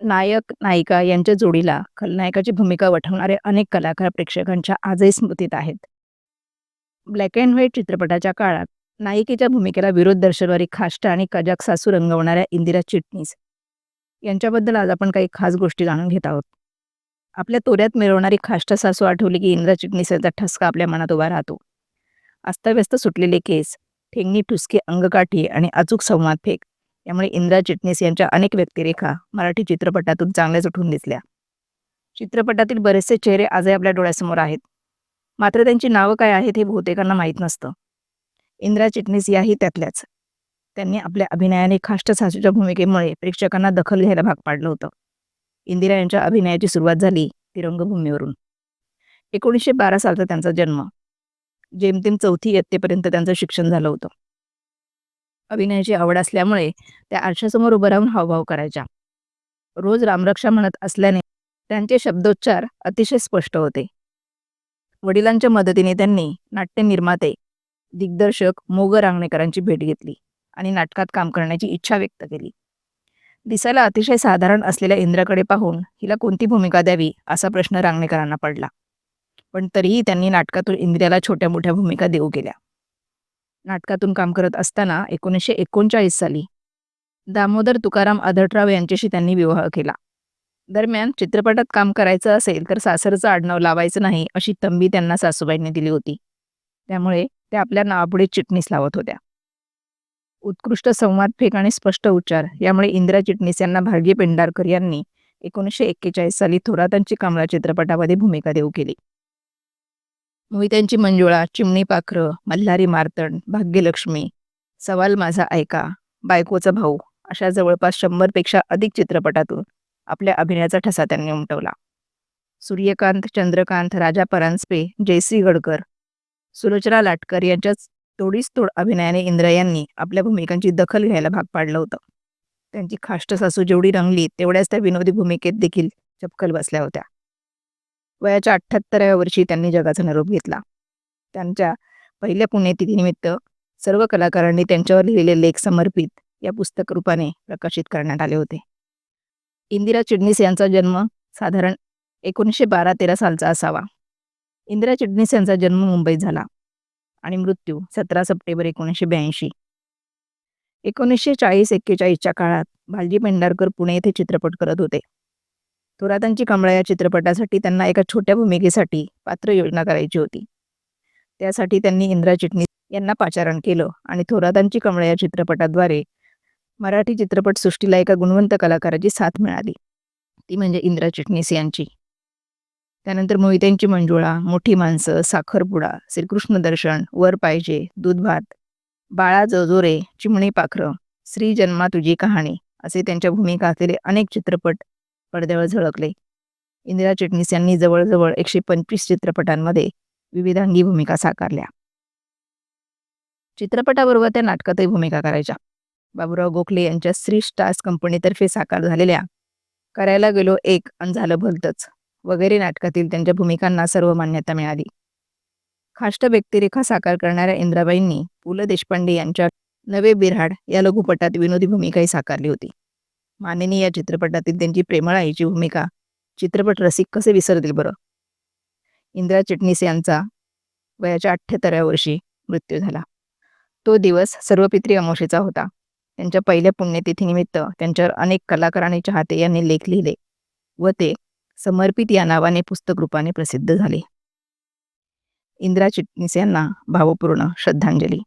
नायक, नायिका यांच्या जोडीला खलनायकाची भूमिका वठवणारे अनेक कलाकार प्रेक्षकांच्या आजही स्मृतीत आहेत. ब्लॅक अँड व्हाईट चित्रपटाच्या काळात नायिकेच्या भूमिकेला विरोध दर्शवणारी खाष्ट आणि कजाक सासू रंगवणाऱ्या इंदिरा चिटणीस यांच्याबद्दल आज आपण काही खास गोष्टी जाणून घेत आहोत. आपल्या तोऱ्यात मिरवणारी खाष्ट सासू आठवली की इंदिरा चिटणीस यांचा ठसका आपल्या मनात उभा राहतो. अस्ताव्यस्त सुटलेले केस, ठेंगणी ठुसकी अंगकाठी आणि अचूक संवाद फेक यामुळे इंदिरा चिटणीस यांच्या अनेक व्यक्तिरेखा मराठी चित्रपटातून चांगल्याच उठून दिसल्या. चित्रपटातील बरेचसे चेहरे आजही आपल्या डोळ्यासमोर आहेत. मात्र त्यांची नावं काय आहेत हे बहुतेकांना माहीत नसतं. इंदिरा चिटणीस याही त्यातल्याच. त्यांनी आपल्या अभिनयाने खाष्ट सासूच्या भूमिकेमुळे प्रेक्षकांना दखल घ्यायला भाग पाडलं होतं. इंदिरा यांच्या अभिनयाची सुरुवात झाली ती रंगभूमीवरून. एकोणीसशे बारा सालचा त्यांचा जन्म. जेमतेम चौथी इयत्तेपर्यंत त्यांचं शिक्षण झालं होतं. अभिनयाची आवड असल्यामुळे त्या आरशासमोर उभं राहून हावभाव करायच्या. रोज रामरक्षा म्हणत असल्याने त्यांचे शब्दोच्चार अतिशय स्पष्ट होते. वडिलांच्या मदतीने त्यांनी नाट्य निर्माते, दिग्दर्शक मोग रांगणेकरांची भेट घेतली आणि नाटकात काम करण्याची इच्छा व्यक्त केली. दिसायला अतिशय साधारण असलेल्या इंद्राकडे पाहून हिला कोणती भूमिका द्यावी असा प्रश्न रांगणेकरांना पडला. पण तरीही त्यांनी नाटकातून इंद्राला छोट्या मोठ्या भूमिका देऊ केल्या. नाटकातून काम करत असताना एकोणीसशे एकोणचाळीस साली दामोदर तुकाराम आदटराव यांच्याशी त्यांनी विवाह केला. दरम्यान चित्रपटात काम करायचं असेल तर सासरचं आडनाव लावायचं नाही अशी तंबी त्यांना सासूबाईंनी दिली होती. त्यामुळे त्या आपल्या नावापुढे चिटणीस लावत होत्या. उत्कृष्ट संवाद फेक आणि स्पष्ट उच्चार यामुळे इंदिरा चिटणीस यांना भालजी पेंडारकर यांनी एकोणीसशे एक्केचाळीस साली थोरातांची कमळा चित्रपटामध्ये भूमिका देऊ केली. मोहित्यांची मंजुळा, चिमणी पाखरं, मल्हारी मार्तंड, भाग्यलक्ष्मी, सवाल माझा ऐका, बायकोचा भाऊ अशा जवळपास शंभरपेक्षा अधिक चित्रपटातून आपल्या अभिनयाचा ठसा त्यांनी उमटवला. सूर्यकांत, चंद्रकांत, राजा परांजपे, जयश्री गडकर, सुलोचना लाटकर यांच्याच तोडीस तोड अभिनयाने इंद्र यांनी आपल्या भूमिकांची दखल घ्यायला भाग पाडलं होतं. त्यांची खाष्ट सासू जेवढी रंगली तेवढ्याच त्या विनोदी भूमिकेत देखील चपकल बसल्या होत्या. वयाच्या अठ्ठ्याहत्तराव्या वर्षी त्यांनी जगाचा निरोप घेतला. त्यांच्या पहिल्या पुण्यतिथीनिमित्त सर्व कलाकारांनी त्यांच्यावर लिहिलेले लेख समर्पित या पुस्तक रूपाने प्रकाशित करण्यात आले होते. इंदिरा चिडणीस यांचा जन्म साधारण एकोणीसशे बारा तेरा सालचा असावा. इंदिरा चिडणीस यांचा जन्म मुंबईत झाला आणि मृत्यू सतरा सप्टेंबर एकोणीसशे ब्याऐंशी. एकोणीसशे चाळीस एक्केचाळीसच्या काळात भालजी पेंढारकर पुणे येथे चित्रपट करत होते. थोरातांची कमळा या चित्रपटासाठी त्यांना एका छोट्या भूमिकेसाठी पात्र योजना करायची होती. त्यासाठी त्यांनी इंदिरा चिटणीस यांना पाचारण केलं आणि थोरातांची कमळा या चित्रपटाद्वारे मराठी चित्रपटसृष्टीला एका गुणवंत कलाकाराची साथ मिळाली. ती म्हणजे इंदिरा चिटणीस यांची. त्यानंतर मोहित्यांची मंजुळा, मोठी माणसं, साखरपुडा, श्रीकृष्ण दर्शन, वर पाहिजे, दूध भात, बाळा जोजोरे, चिमणी पाखरं, श्री जन्मा तुझी कहाणी असे त्यांच्या भूमिका असलेले अनेक चित्रपट पडद्यावर झळकले. इंदिरा चिटणीस यांनी जवळजवळ एकशे पंचवीस चित्रपटांमध्ये विविधांगी भूमिका साकारल्या. चित्रपटाबरोबर त्या नाटकातही भूमिका करायच्या. बाबूराव गोखले यांच्या श्री स्टार्स कंपनीतर्फे साकार झालेल्या करायला गेलो एक अन झालं भलतंच वगैरे नाटकातील त्यांच्या भूमिकांना सर्व मान्यता मिळाली. खाष्ट व्यक्तिरेखा साकार करणाऱ्या इंदिराबाईंनी पु. ल. देशपांडे यांच्या नवे बिराड या लघुपटात विनोदी भूमिकाही साकारली होती. मानेने या चित्रपटातील त्यांची प्रेमळ आईची भूमिका चित्रपट रसिक कसे विसरतील बरं. इंदिरा चिटणीस यांचा वयाच्या अठ्ठ्याहत्तराव्या वर्षी मृत्यू झाला. तो दिवस सर्वपित्री अमावस्येचा होता. त्यांच्या पहिल्या पुण्यतिथीनिमित्त त्यांच्यावर अनेक कलाकार आणि चाहते यांनी लेख लिहिले व ते समर्पित या नावाने पुस्तक रूपाने प्रसिद्ध झाले. इंदिरा चिटणीस यांना भावपूर्ण श्रद्धांजली.